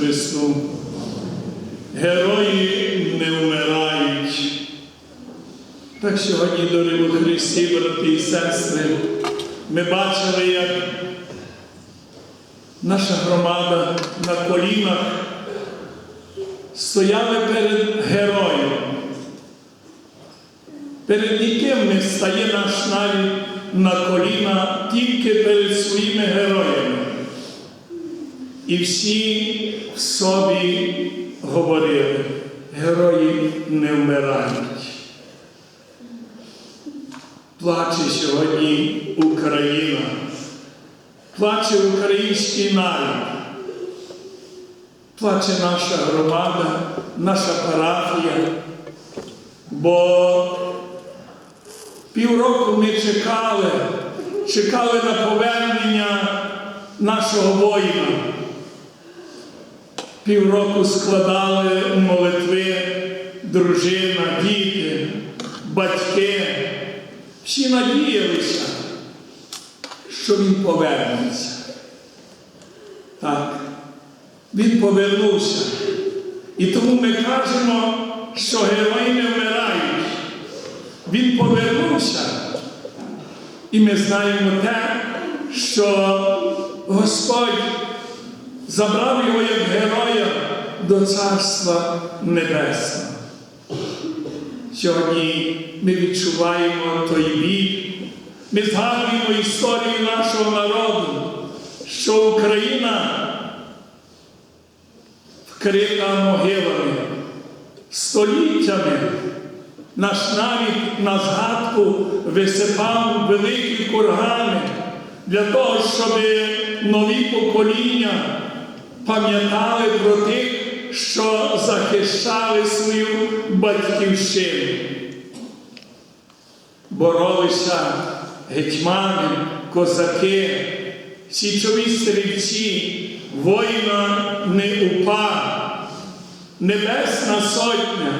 Христу. Герої не вмирають. Так сьогодні, дорогі Христі, брати і сестри, ми бачили, як наша громада на колінах стояли перед героєм. Перед ніким не стає наш навіть на коліна тільки перед своїми героями. І всі в собі говорили, герої не вмирають. Плаче сьогодні Україна, плаче український народ, плаче наша громада, наша парафія, бо півроку ми чекали, чекали на повернення нашого воїна. Півроку складали молитви дружина, діти, батьки. Всі надіялися, що він повернеться. Так, він повернувся. І тому ми кажемо, що герої не вмирають. Він повернувся. І ми знаємо те, що Господь забрав його як героя до Царства Небесного. Сьогодні ми відчуваємо той біль, ми згадуємо історію нашого народу, що Україна вкрита могилами, століттями наш навіть на згадку висипав великі кургани для того, щоб нові покоління пам'ятали про тих, що захищали свою батьківщину. Боролися гетьмани, козаки, січові стрільці, воїна не упа, Небесна Сотня.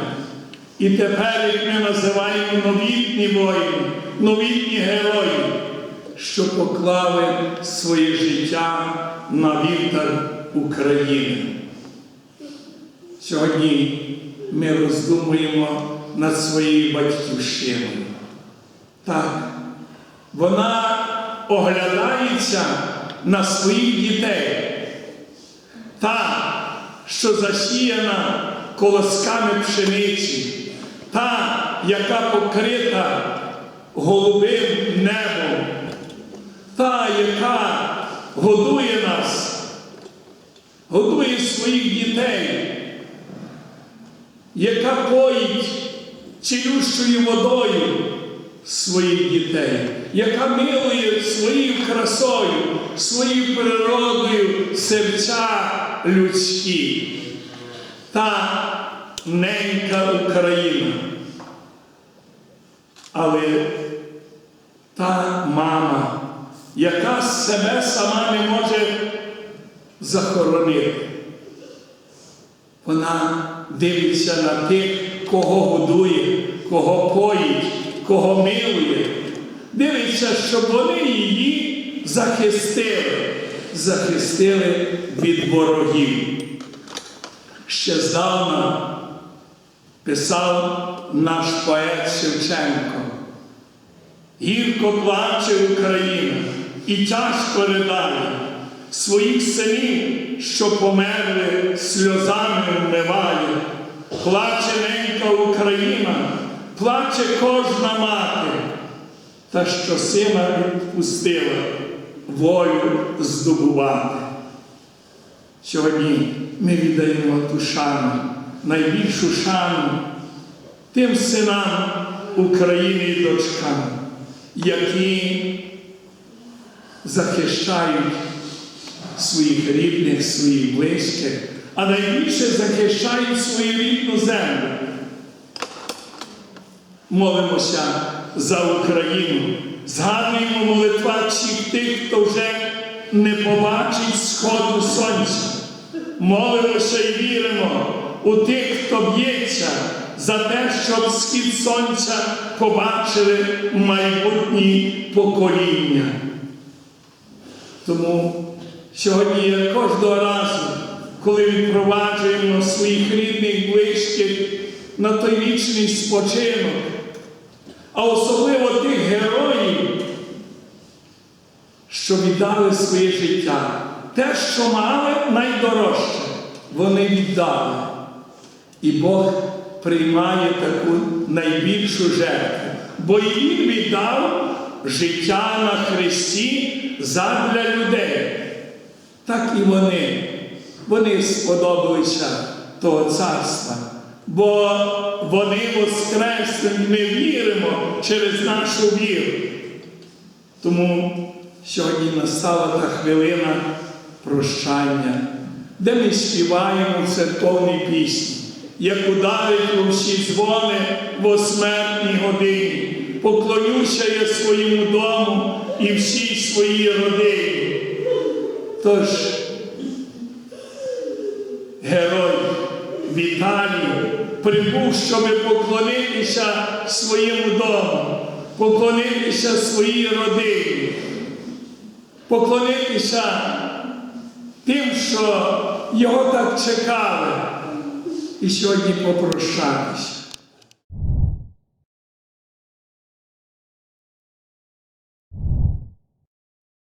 І тепер, як ми називаємо новітні воїни, новітні герої, що поклали своє життя на вівтар України. Сьогодні ми роздумуємо над своєю батьківщиною. Так, вона оглядається на своїх дітей. Та, що засіяна колосками пшениці, та, яка покрита голубим небом, та, яка годує нас, годує своїх дітей, яка поїть цілющою водою своїх дітей, яка милує своєю красою, своєю природою серця людські. Та ненька Україна. Але та мама, яка себе сама не може захоронити, вона дивиться на тих, кого годує, кого поїть, кого милує. Дивиться, щоб вони її захистили, захистили від ворогів. Ще здавна писав наш поет Шевченко. Гірко плаче Україна і тяжко ридає своїх синів, що померли, сльозами вмиває. Плаче ненька Україна, плаче кожна мати, та що сина відпустила волю здобувати. Сьогодні ми віддаємо ту шану, найбільшу шану тим синам України і дочкам, які захищають своїх рідних, своїх близьких, а найбільше захищають свою рідну землю. Молимося за Україну, згадуємо молитва всіх тих, хто вже не побачить сходу сонця. Молимося і віримо у тих, хто б'ється за те, щоб схід сонця побачили майбутні покоління. Тому сьогодні я кожного разу коли відпроваджуємо своїх рідних, близьких на той вічний спочинок, а особливо тих героїв, що віддали своє життя. Те, що мали найдорожче, вони віддали. І Бог приймає таку найбільшу жертву, бо і Він віддав життя на Христі задля людей. Так і вони. Вони сподобалися того царства, бо вони воскреснуть, ми віримо через нашу віру. Тому сьогодні настала та хвилина прощання, де ми співаємо церковні пісні, як ударить у всі дзвони в смертній годині. Поклонюся я своєму дому і всій своїй родині. Тож, герой Віталій прибув, щоб поклонитися своєму дому, поклонитися своїй родині, поклонитися тим, що його так чекали, і сьогодні попрощатися.